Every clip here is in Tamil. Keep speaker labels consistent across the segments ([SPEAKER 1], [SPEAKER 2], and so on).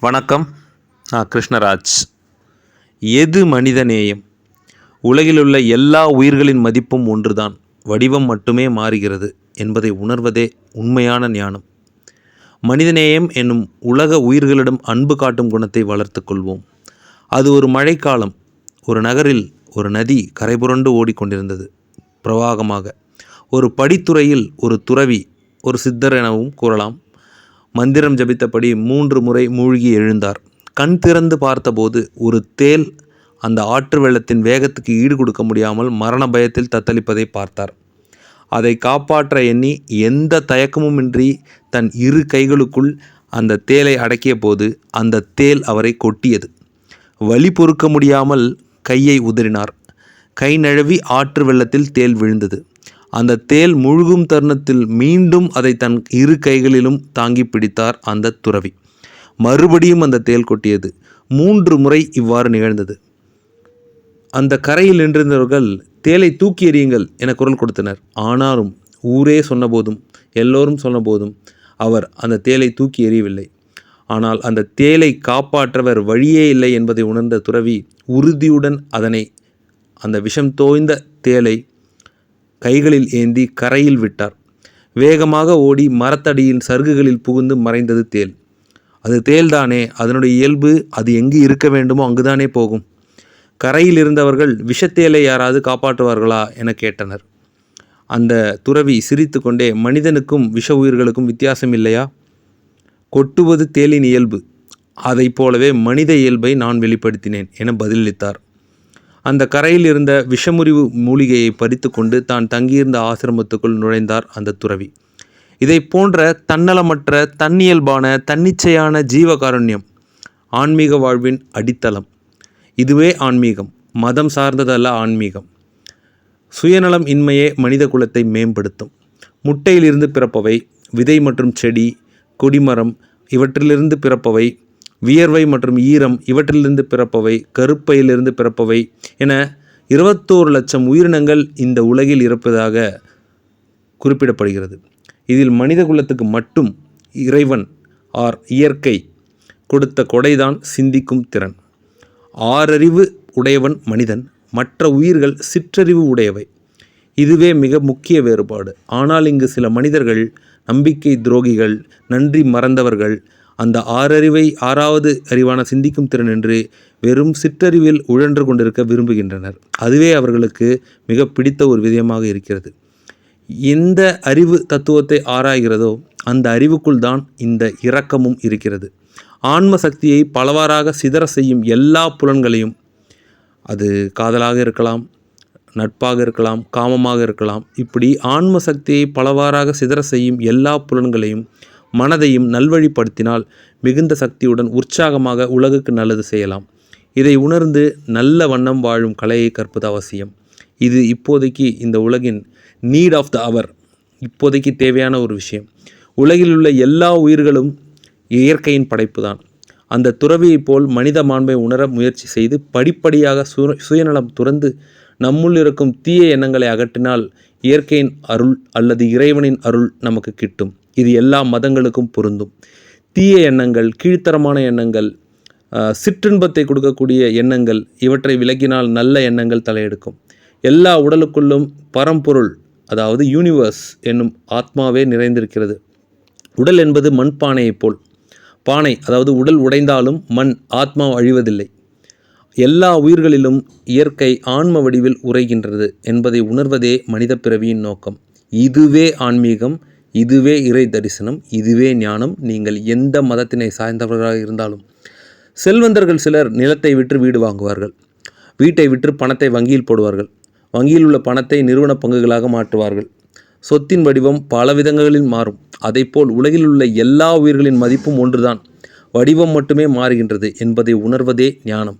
[SPEAKER 1] வணக்கம். நான் கிருஷ்ணராஜ். எது மனிதநேயம்? உலகிலுள்ள எல்லா உயிர்களின் மதிப்பும் ஒன்றுதான். வடிவம் மட்டுமே மாறுகிறது என்பதை உணர்வதே உண்மையான ஞானம். மனிதநேயம் என்னும் உலக உயிர்களிடம் அன்பு காட்டும் குணத்தை வளர்த்துக் கொள்வோம். அது ஒரு மழைக்காலம். ஒரு நகரில் ஒரு நதி கரைபுரண்டு ஓடிக்கொண்டிருந்தது. பிரவாகமாக. ஒரு படித்துறையில் ஒரு துறவி ஒரு சித்தர் எனவும் கூறலாம். மந்திரம் ஜபித்தபடி மூன்று முறை மூழ்கி எழுந்தார். கண் திறந்து பார்த்தபோது ஒரு தேல் அந்த ஆற்று வெள்ளத்தின் வேகத்துக்கு ஈடு கொடுக்க முடியாமல் மரண பயத்தில் தத்தளிப்பதை பார்த்தார். அதை காப்பாற்ற எண்ணி எந்த தயக்கமுமின்றி தன் இரு கைகளுக்குள் அந்த தேலை அடக்கிய போது அந்த தேல் அவரை கொட்டியது. வலி பொறுக்க முடியாமல் கையை உதறினார். கை நழுவி ஆற்று வெள்ளத்தில் தேல் விழுந்தது. அந்த தேல் முழுகும் தருணத்தில் மீண்டும் அதை தன் இரு கைகளிலும் தாங்கி பிடித்தார் அந்த துறவி. மறுபடியும் அந்த தேல் கொட்டியது. மூன்று முறை இவ்வாறு நிகழ்ந்தது. அந்த கரையில் நின்றிருந்தவர்கள் தேலை தூக்கி எறியுங்கள் என குரல் கொடுத்தனர். ஆனாலும் ஊரே சொன்னபோதும் எல்லோரும் சொன்னபோதும் அவர் அந்த தேலை தூக்கி எறியவில்லை. ஆனால் அந்த தேலை காப்பாற்றவர் வழியே இல்லை என்பதை உணர்ந்த துறவி உறுதியுடன் அதனை அந்த விஷம் தோய்ந்த தேலை கைகளில் ஏந்தி கரையில் விட்டார். வேகமாக ஓடி மரத்தடியின் சருகுகளில் புகுந்து மறைந்தது தேல். அது தேல்தானே அதனுடைய இயல்பு அது எங்கு இருக்க வேண்டுமோ அங்குதானே போகும். கரையில் இருந்தவர்கள் விஷத்தேலை யாராவது காப்பாற்றுவார்களா என கேட்டனர். அந்த துறவி சிரித்து கொண்டே மனிதனுக்கும் விஷ உயிர்களுக்கும் வித்தியாசம் இல்லையா? கொட்டுவது தேலின் இயல்பு. அதைப் போலவே மனித இயல்பை நான் வெளிப்படுத்தினேன் என பதிலளித்தார். அந்த கரையில் இருந்த விஷமுறிவு மூலிகையை பறித்து கொண்டு தான் தங்கியிருந்த ஆசிரமத்துக்குள் நுழைந்தார் அந்த துறவி. இதை போன்ற தன்னலமற்ற தன்னியல்பான தன்னிச்சையான ஜீவகாருண்யம் ஆன்மீக வாழ்வின் அடித்தளம். இதுவே ஆன்மீகம் மதம் சார்ந்ததல்ல ஆன்மீகம். சுயநலம் இன்மையே மனித குலத்தை மேம்படுத்தும். முட்டையிலிருந்து பிறப்பவை விதை மற்றும் செடி கொடிமரம் இவற்றிலிருந்து பிறப்பவை வியர்வை மற்றும் ஈரம் இவற்றிலிருந்து பிறப்பவை கருப்பையிலிருந்து பிறப்பவை என இருபத்தோரு லட்சம் உயிரினங்கள் இந்த உலகில் இருப்பதாக குறிப்பிடப்படுகிறது. இதில் மனித குலத்துக்கு மட்டும் இறைவன் ஆர் இயற்கை கொடுத்த கொடைதான் சிந்திக்கும் திறன். ஆறறிவு உடையவன் மனிதன் மற்ற உயிர்கள் சிற்றறிவு உடையவை. இதுவே மிக முக்கிய வேறுபாடு. ஆனால் இங்கு சில மனிதர்கள் நம்பிக்கை துரோகிகள் நன்றி மறந்தவர்கள் அந்த ஆறறிவை ஆறாவது அறிவான சிந்திக்கும் திறன் என்று வெறும் சிற்றறிவில் உழன்று கொண்டிருக்க விரும்புகின்றனர். அதுவே அவர்களுக்கு மிக பிடித்த ஒரு விதயமாக இருக்கிறது. எந்த அறிவு தத்துவத்தை ஆராய்கிறதோ அந்த அறிவுக்குள் தான் இந்த இரக்கமும் இருக்கிறது. ஆன்ம சக்தியை பலவாறாக சிதற செய்யும் எல்லா புலன்களையும் அது காதலாக இருக்கலாம் நட்பாக இருக்கலாம் காமமாக இருக்கலாம் இப்படி ஆன்ம சக்தியை பலவாறாக சிதற செய்யும் எல்லா புலன்களையும் மனதையும் நல்வழிப்படுத்தினால் மிகுந்த சக்தியுடன் உற்சாகமாக உலகுக்கு நல்லது செய்யலாம். இதை உணர்ந்து நல்ல வண்ணம் வாழும் கலையை கற்பது அவசியம். இது இப்போதைக்கு இந்த உலகின் நீட் ஆஃப் த அவர் இப்போதைக்கு தேவையான ஒரு விஷயம். உலகில் உள்ள எல்லா உயிர்களும் இயற்கையின் படைப்பு தான் அந்த துறவியைப் போல் மனித மாண்பை உணர முயற்சி செய்து படிப்படியாக சு சுயநலம் துறந்து நம்முள் இருக்கும் தீய எண்ணங்களை அகற்றினால் இயற்கையின் அருள் அல்லது இறைவனின் அருள் நமக்கு கிட்டும். இது எல்லா மதங்களுக்கும் பொருந்தும். தீய எண்ணங்கள் கீழ்த்தரமான எண்ணங்கள் சிற்றின்பத்தை கொடுக்கக்கூடிய எண்ணங்கள் இவற்றை விலக்கினால் நல்ல எண்ணங்கள் தலையெடுக்கும். எல்லா உடலுக்குள்ளும் பரம்பொருள் அதாவது யூனிவர்ஸ் என்னும் ஆத்மாவே நிறைந்திருக்கிறது. உடல் என்பது மண்பானையைப் போல். பானை அதாவது உடல் உடைந்தாலும் மண் ஆத்மா அழிவதில்லை. எல்லா உயிர்களிலும் இயற்கை ஆன்ம வடிவில் உரைகின்றது என்பதை உணர்வதே மனித பிறவியின் நோக்கம். இதுவே ஆன்மீகம் இதுவே இறை தரிசனம் இதுவே ஞானம். நீங்கள் எந்த மதத்தினை சார்ந்தவர்களாக இருந்தாலும் செல்வந்தர்கள் சிலர் நிலத்தை விற்று வீடு வாங்குவார்கள். வீட்டை விற்று பணத்தை வங்கியில் போடுவார்கள். வங்கியில் உள்ள பணத்தை நிறுவன பங்குகளாக மாற்றுவார்கள். சொத்தின் வடிவம் பல விதங்களில் மாறும். அதைப்போல் உலகில் உள்ள எல்லா உயிர்களின் மதிப்பும் ஒன்றுதான். வடிவம் மட்டுமே மாறுகின்றது என்பதை உணர்வதே ஞானம்.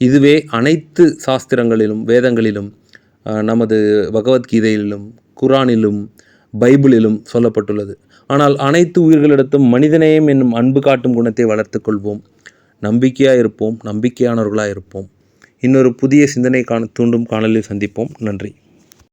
[SPEAKER 1] இதுவே அனைத்து சாஸ்திரங்களிலும் வேதங்களிலும் நமது பகவத்கீதையிலும் குரானிலும் பைபிளிலும் சொல்லப்பட்டுள்ளது. ஆனால் அனைத்து உயிர்களிடத்தும் மனிதநேயம் என்னும் அன்பு காட்டும் குணத்தை வளர்த்து கொள்வோம். நம்பிக்கையாக இருப்போம் நம்பிக்கையானவர்களாக இருப்போம் இன்னொரு புதிய சிந்தனை காண தூண்டும் காணலில் சந்திப்போம். நன்றி.